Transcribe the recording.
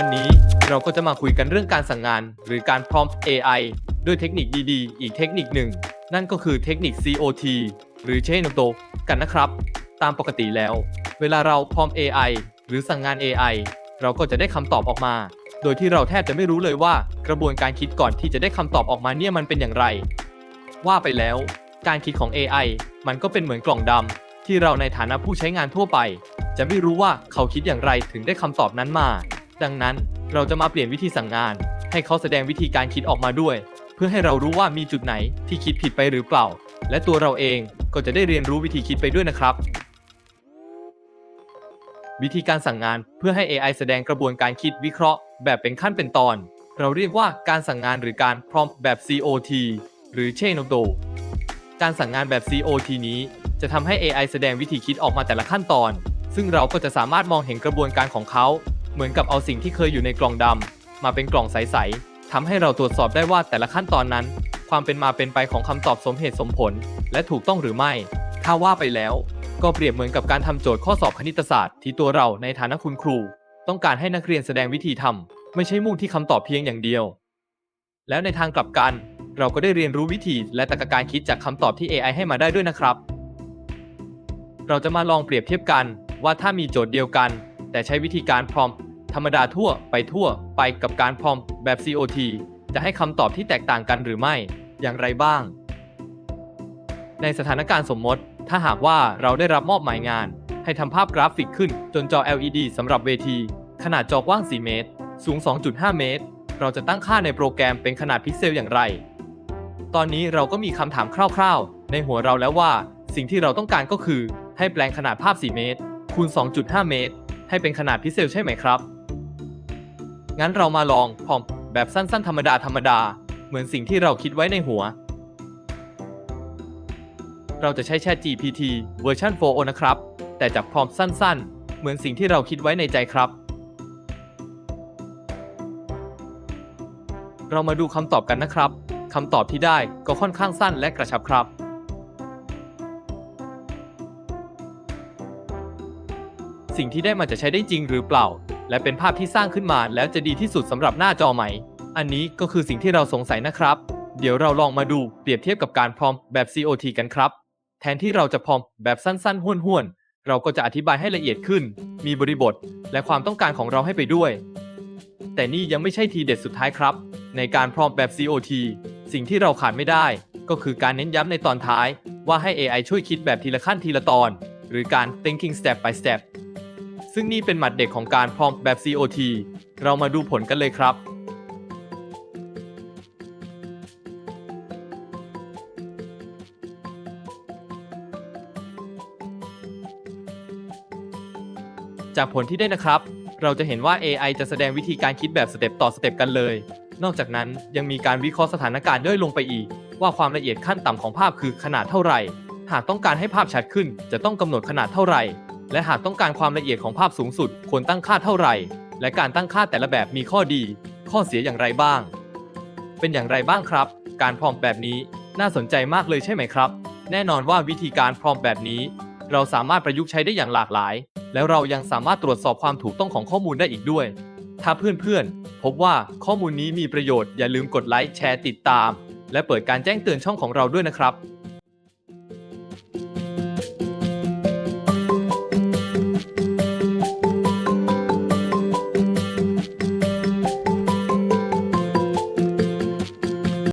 วันนี้เราก็จะมาคุยกันเรื่องการสั่งงาน หรือการ prompt AI ด้วยเทคนิคดีๆ อีกเทคนิคหนึ่ง นั่นก็คือเทคนิค COT หรือ Chain of Thought กันนะครับ ตามปกติแล้ว เวลาเรา prompt AI หรือสั่งงาน AI เราก็จะได้คำตอบออกมา โดยที่เราแทบจะไม่รู้เลยว่ากระบวนการคิดก่อนที่จะได้คำตอบออกมาเนี่ยมันเป็นอย่างไร ว่าไปแล้ว การคิดของ AI มันก็เป็นเหมือนกล่องดำที่เราในฐานะผู้ใช้งานทั่วไป จะไม่รู้ว่าเขาคิดอย่างไรถึงได้คำตอบนั้นมา ดังนั้นเราจะมาเปลี่ยนวิธีสั่งงาน ให้เขาแสดงวิธีการคิดออกมาด้วย เพื่อให้เรารู้ว่ามีจุดไหนที่คิดผิดไปหรือเปล่า และตัวเราเองก็จะได้เรียนรู้วิธีคิดไปด้วยนะครับ วิธีการสั่งงานเพื่อให้ AI แสดงกระบวนการคิดวิเคราะห์ แบบเป็นขั้นเป็นตอน เราเรียกว่าการสั่งงานหรือการ prompt แบบ COT หรือ Chain of do การสั่งงานแบบ COT นี้ จะทำให้ AI แสดงวิธีคิดออกมาแต่ละขั้นตอน ซึ่งเราก็จะสามารถมองเห็นกระบวนการของเขา เหมือนกับเอาสิ่งที่เคยอยู่ในกล่องดำมาเป็นกล่องใสๆทำให้เราตรวจสอบได้ว่าแต่ละขั้นตอนนั้น ความเป็นมาเป็นไปของคำตอบสมเหตุสมผล และถูกต้องหรือไม่ ถ้าว่าไปแล้ว ก็เปรียบเหมือนกับการทำโจทย์ข้อสอบคณิตศาสตร์ที่ตัวเราในฐานะคุณครู ต้องการให้นักเรียนแสดงวิธีทำไม่ใช่มุ่งที่คำตอบเพียงอย่างเดียว แล้วในทางกลับกัน เราก็ได้เรียนรู้วิธีและตรรกการคิดจากคำตอบที่ AI ให้มาได้ด้วยนะครับเราจะมาลองเปรียบเทียบกันว่าถ้ามีโจทย์เดียวกัน แต่ใช้วิธีการ prompt ธรรมดาทั่วไปทั่วไปกับการ prompt แบบ COT จะให้คำตอบที่แตกต่างกันหรือไม่อย่างไรบ้าง ในสถานการณ์สมมติ ถ้าหากว่าเราได้รับมอบหมายงาน ให้ทำภาพกราฟิกขึ้นจนจอ LED สำหรับเวที ขนาดจอกว้าง 4 เมตร สูง 2.5 เมตร เราจะตั้งค่าในโปรแกรมเป็นขนาดพิกเซลอย่างไร ตอนนี้เราก็มีคำถามคร่าวๆ ในหัวเราแล้วว่า สิ่งที่เราต้องการก็คือ ให้แปลงขนาดภาพ 4 เมตรคูณ 2.5 เมตร ให้เป็นขนาดพิกเซลใช่ไหมครับ งั้นเรามาลองพอมแบบสั้นๆ ธรรมดาธรรมดา เหมือนสิ่งที่เราคิดไว้ในหัว เราจะใช้ Chat GPT เวอร์ชัน4นะครับ แต่จากพรอมสั้น ๆ เหมือนสิ่งที่เราคิดไว้ในใจครับ เรามาดูคำตอบกันนะครับคำตอบที่ได้ก็ค่อนข้างสั้นและกระชับครับสิ่งที่ได้มาจะใช้ได้จริงหรือเปล่า และเป็นภาพที่สร้างขึ้นมาแล้วจะดีที่สุดสำหรับหน้าจอไหม่ อันนี้ก็คือสิ่งที่เราสงสัยนะครับ เดี๋ยวเราลองมาดูเปรียบเทียบกับการพรอมแบบ COT กันครับ แทนที่เราจะพรอมแบบสั้นๆห้วนๆ เราก็จะอธิบายให้ละเอียดขึ้น มีบริบท และความต้องการของเราให้ไปด้วย แต่นี่ยังไม่ใช่ทีเด็ดสุดท้ายครับ ในการพรอมแบบ COT สิ่งที่เราขาดไม่ได้ ก็คือการเน้นย้ำในตอนท้าย ว่าให้ AI ช่วยคิดแบบทีละขั้นทีละตอน หรือการ thinking step by step ซึ่งนี่เป็นหมัดเด็กของการพรอมแบบ COT เรามาดูผลกันเลยครับ จากผลที่ได้นะครับ เราจะเห็นว่า AI จะแสดงวิธีการคิดแบบสเต็ปต่อสเต็ปกันเลย นอกจากนั้นยังมีการวิเคราะห์สถานการณ์ย่อยลงไปอีก ว่าความละเอียดขั้นต่ำของภาพคือขนาดเท่าไหร่ หากต้องการให้ภาพชัดขึ้น จะต้องกำหนดขนาดเท่าไหร่ และหากต้องการความละเอียดของภาพสูงสุดควรตั้งค่าเท่าไหร่ และการตั้งค่าแต่ละแบบมีข้อดี ข้อเสียอย่างไรบ้าง เป็นอย่างไรบ้างครับ การพรอมแบบนี้น่าสนใจมากเลยใช่ไหมครับ แน่นอนว่าวิธีการพรอมแบบนี้ เราสามารถประยุกต์ใช้ได้อย่างหลากหลาย แล้วเรายังสามารถตรวจสอบความถูกต้องของข้อมูลได้อีกด้วย ถ้าเพื่อนๆ พบว่าข้อมูลนี้มีประโยชน์อย่าลืมกดไลค์แชร์ติดตาม และเปิดการแจ้งเตือนช่องของเราด้วยนะครับ